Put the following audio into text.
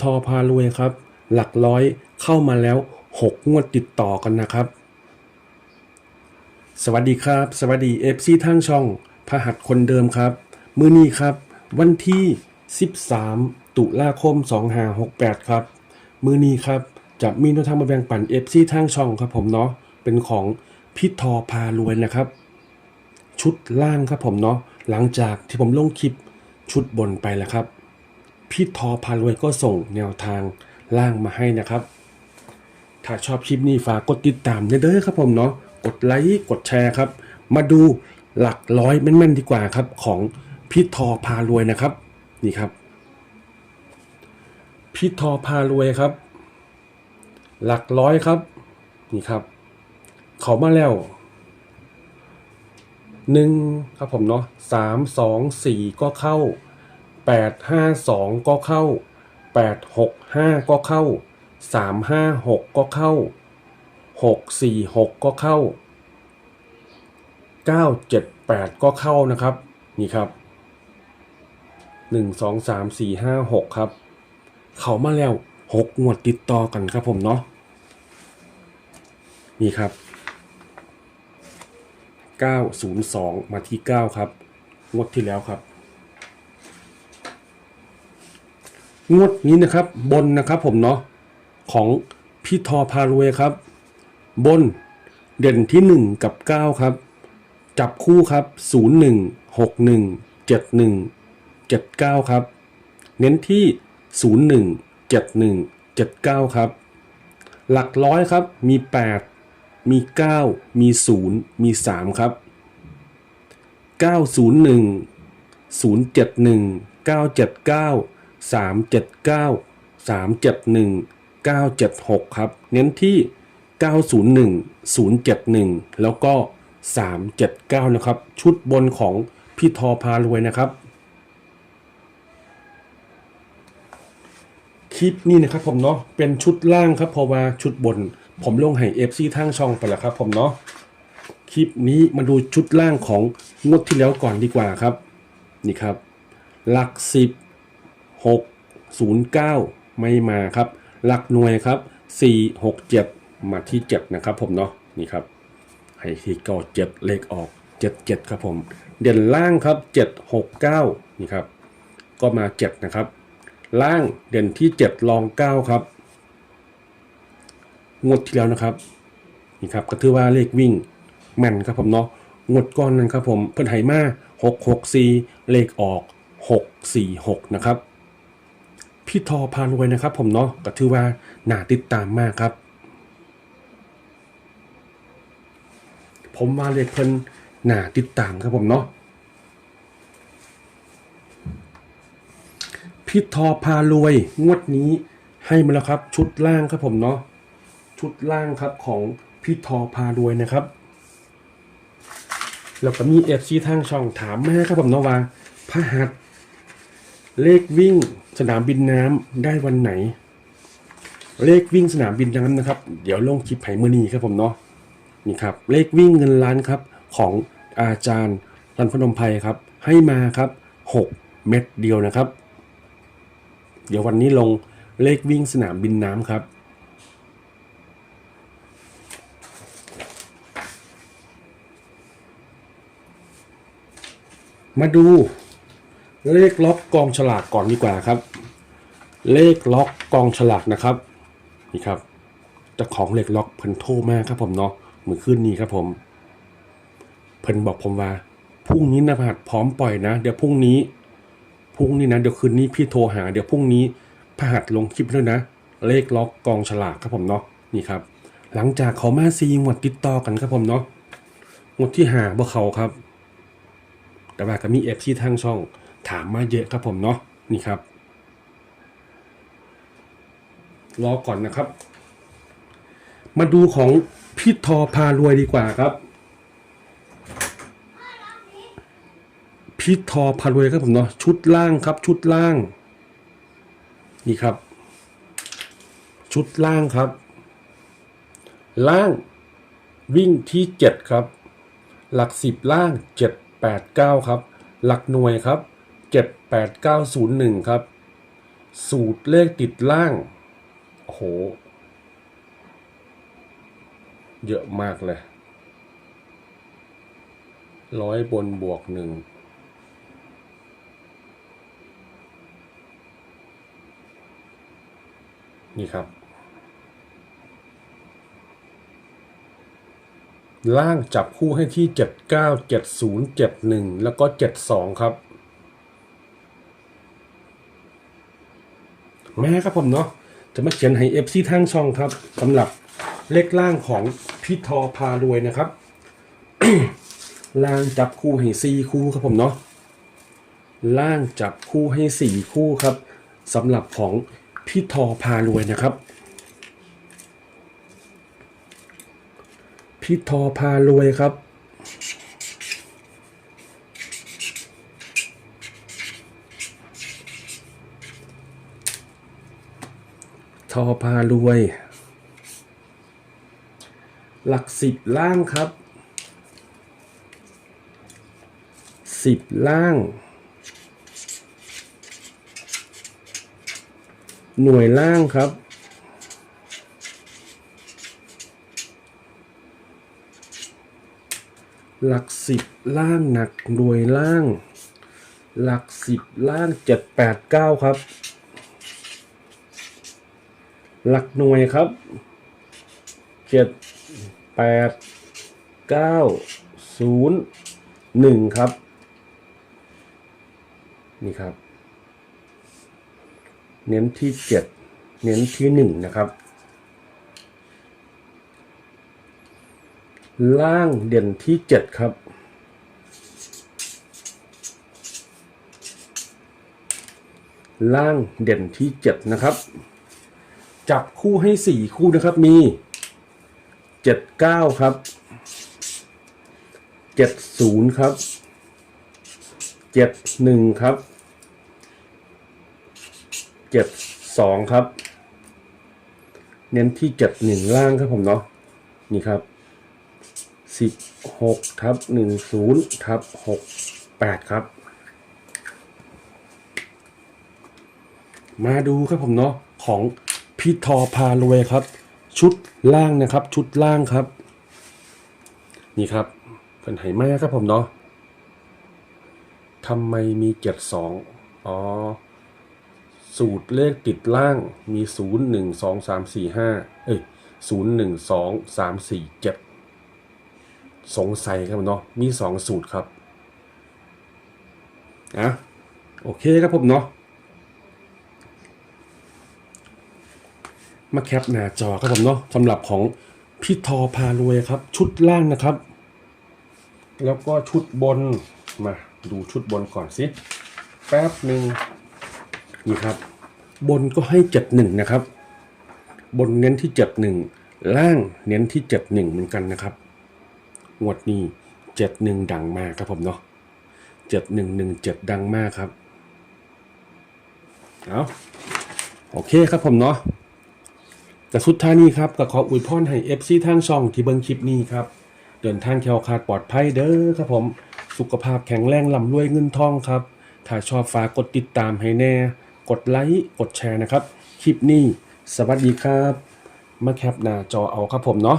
ทอพารวยครับ หลักร้อยเข้ามาแล้ว 6 งวดติดต่อกันนะครับ สวัสดีครับ สวัสดีเอฟซีทางช่องพหัสคนเดิมครับ มือนี้ครับ วันที่ 13 ตุลาคม 2568 ครับ มือนี้ครับ จะมีนวทางมาแบ่งปันเอฟซีทางช่องครับผมเนาะเป็นของพี่ทอพารวยนะครับ ชุดล่างครับผมเนาะหลังจากที่ผมลงคลิปชุดบนไปแล้วครับ พี่ทอพารวยก็ส่งแนวทางล่างมาให้นะครับ ถ้าชอบคลิปนี้ฝากกดติดตามเด้อครับผมเนาะกดไลค์กดแชร์ครับ มาดูหลักร้อยแม่นๆดีกว่าครับของพี่ทอพารวยนะครับนี่ครับพี่ทอพารวยครับ หลักร้อยครับ นี่ครับ เขามาแล้วหนึ่งครับผมเนาะสามสองสี่ก็เข้า แปดห้าสองก็เข้าแปดหกห้าก็เข้าสามห้าหกก็เข้าหกสี่หกก็เข้าเก้าเจ็ดแปดก็เข้านะครับ นี่ครับหนึ่งสองสามสี่ห้าหกครับ เขามาแล้วหกงวดติดต่อกันครับผมเนาะนี่ครับ 902 มาที่ 9 ครับ งวดที่แล้วครับ งวดนี้นะครับบนนะครับผมเนาะของพี่ทอพารวยครับ บนเด่นที่ 1 กับ 9 ครับ จับคู่ครับ 01 61 71 79 ครับ เน้นที่ 01 71 79 ครับ หลักร้อยครับมี 8 มี 9 มี 0 มี 3 ครับ 901 071 979 379 371 976 ครับ เน้นที่ 901 071 แล้วก็ 379 นะครับ ชุดบนของพี่ทอพารวยนะครับ คลิปนี้นะครับผมเนาะเป็นชุดล่างครับเพราะว่าชุดบน ผมลงให้เอฟซีทางช่องไปแล้วครับผมเนาะคลิปนี้มาดูชุดล่างของงวดที่แล้วก่อนดีกว่าครับ นี่ครับ หลักสิบ หกศูนย์เก้าไม่มาครับ หลักหน่วยครับสี่หกเจ็ดมาที่เจ็ดนะครับผมเนาะนี่ครับให้ที่เก้าเจ็ดเลขออกเจ็ดเจ็ดครับผม เด่นล่างครับเจ็ดหกเก้านี่ครับ ก็มาเจ็ดนะครับ ล่างเด่นที่7รอง 9 ครับ งวดที่แล้วนะครับนี่ครับก็ถือว่าเลขวิ่งแม่นครับผมเนาะงดก้อนนั้นครับผมเพิ่นไหมา6 6 4 เลขออก 6 4 6 นะครับ พี่ทอพารวยนะครับ ผมเนาะก็ถือว่าน่าติดตามมากครับ ผมว่าเลขเพิ่นน่าติดตามครับผมเนาะพี่ทอพารวยงวดนี้ให้มาแล้วครับ ชุดล่างครับผมเนาะชุดล่างครับของพี่ทอพารวยนะครับแล้วก็มีเอฟซีทางช่องถามมาครับผมเนาะว่าพระหัส เลขวิ่งสนามบินน้ำได้วันไหน เลขวิ่งสนามบินน้ำนะครับ เดี๋ยวลงคลิปไผ่มือนีครับผมเนาะนี่ครับเลขวิ่งเงินล้านครับของอาจารย์รันพนมไพรครับ ให้มาครับ 6 เม็ดเดียวนะครับ เดี๋ยววันนี้ลงเลขวิ่งสนามบินน้ำครับมาดู เลขล็อกกองฉลากก่อนดีกว่าครับ เลขล็อกกองฉลากนะครับนี่ครับจ้าของเลขล็อกเพิ่นโทรมากครับผมเนาะมือขึ้นนี้ครับผมเพิ่นบอกผมว่าพรุ่งนี้นะพัดพร้อมปล่อยนะ เดี๋ยวพรุ่งนี้พรุ่งนี้นะเดี๋ยวคืนนี้พี่โทรหา เดี๋ยวพรุ่งนี้พหัสลงคลิปด้วยนะ เลขล็อกกองฉลากครับผมเนาะนี่ครับ หลังจากเขามาซีงวดติดต่อกันครับผมเนาะงวดที่หาบ่เขาครับ แต่ว่าก็มีเอฟที่ทางช่อง ถามมาเยอะครับผมเนาะนี่ครับ รอก่อนนะครับ มาดูของพี่ทอพารวยดีกว่าครับพี่ทอพารวยครับผมเนาะชุดล่างครับ ชุดล่าง นี่ครับ ชุดล่างครับ ล่างวิ่งที่เจ็ดครับ หลักสิบล่างเจ็ดแปดเก้าครับ หลักหน่วยครับ เจ็ดแปดเก้าศูนย์หนึ่งครับ สูตรเลขติดล่าง โอ้โห เยอะมากเลยร้อยบนบวกหนึ่งนี่ครับ ล่างจับคู่ให้ที่ 79 70 71 แล้วก็ 72 ครับ แม่ครับผมเนาะจะมาเขียนให้ FC ทางช่องครับสำหรับเลขล่างของพี่ทอพารวยนะครับ ล่างจับคู่ให้4คู่ครับผมเนาะล่างจับคู่ให้4คู่ครับสำหรับของพี่ทอพารวยนะครับพี่ทอพารวยครับ อพารวย หลักสิบล่างครับสิบล่าง หน่วยล่างครับหลักสิบล่างหนักหน่วยล่าง หลักสิบล่างเจ็ดแปดเก้าครับ หลักหน่วยครับเจ็ดแปดเก้าศูนย์หนึ่งครับ นี่ครับ เน้นที่เจ็ดเน้นที่หนึ่งนะครับ ล่างเด่นที่เจ็ดครับล่างเด่นที่เจ็ดนะครับ จับคู่ให้สี่คู่นะครับมีเจ็ดเก้าครับเจ็ดศูนย์ครับเจ็ดหนึ่งครับเจ็ดสองครับ เน้นที่เจ็ดหนึ่งล่างครับผมเนาะนี่ครับสิบหกทับหนึ่งศูนย์ทับหกแปดครับ มาดูครับผมเนาะของ พี่ทอพารวยครับ ชุดล่างนะครับ ชุดล่างครับ นี่ครับเป็นไหมาครับผมเนาะทำไมมีเจ็ดสองอ๋อ สูตรเลขติดล่างมีศูนย์หนึ่งสองสามสี่ห้าเอ้ยศูนย์หนึ่งสองสามสี่เจ็ดสงสัยครับผมเนาะมีสองสูตรครับอะโอเคครับผมเนาะ มาแคปหน้าจอครับผมเนาะสำหรับของพี่ทอพารวยครับ ชุดล่างนะครับ แล้วก็ชุดบนมาดูชุดบนก่อนสิแป๊บหนึ่งนี่ครับ บนก็ให้เจ็ดหนึ่งนะครับ บนเน้นที่เจ็ดหนึ่งล่างเน้นที่เจ็ดหนึ่งเหมือนกันนะครับงวดนี้เจ็ดหนึ่งดังมากครับผมเนาะเจ็ดหนึ่งหนึ่งเจ็ดดังมากครับเอาโอเคครับผมเนาะ แต่สุดท้ายนี้ครับก็ขออวยพรให้เอฟซีทางช่องที่เบิ้งคลิปนี้ครับ เดินทางแคล้วคลาดปลอดภัยเด้อครับผม สุขภาพแข็งแรงลำรวยเงินทองครับ ถ้าชอบฝากกดติดตามให้แน่ กดไลค์กดแชร์นะครับ คลิปนี้ สวัสดีครับ มาแคปหน้าจอเอาครับผมเนาะ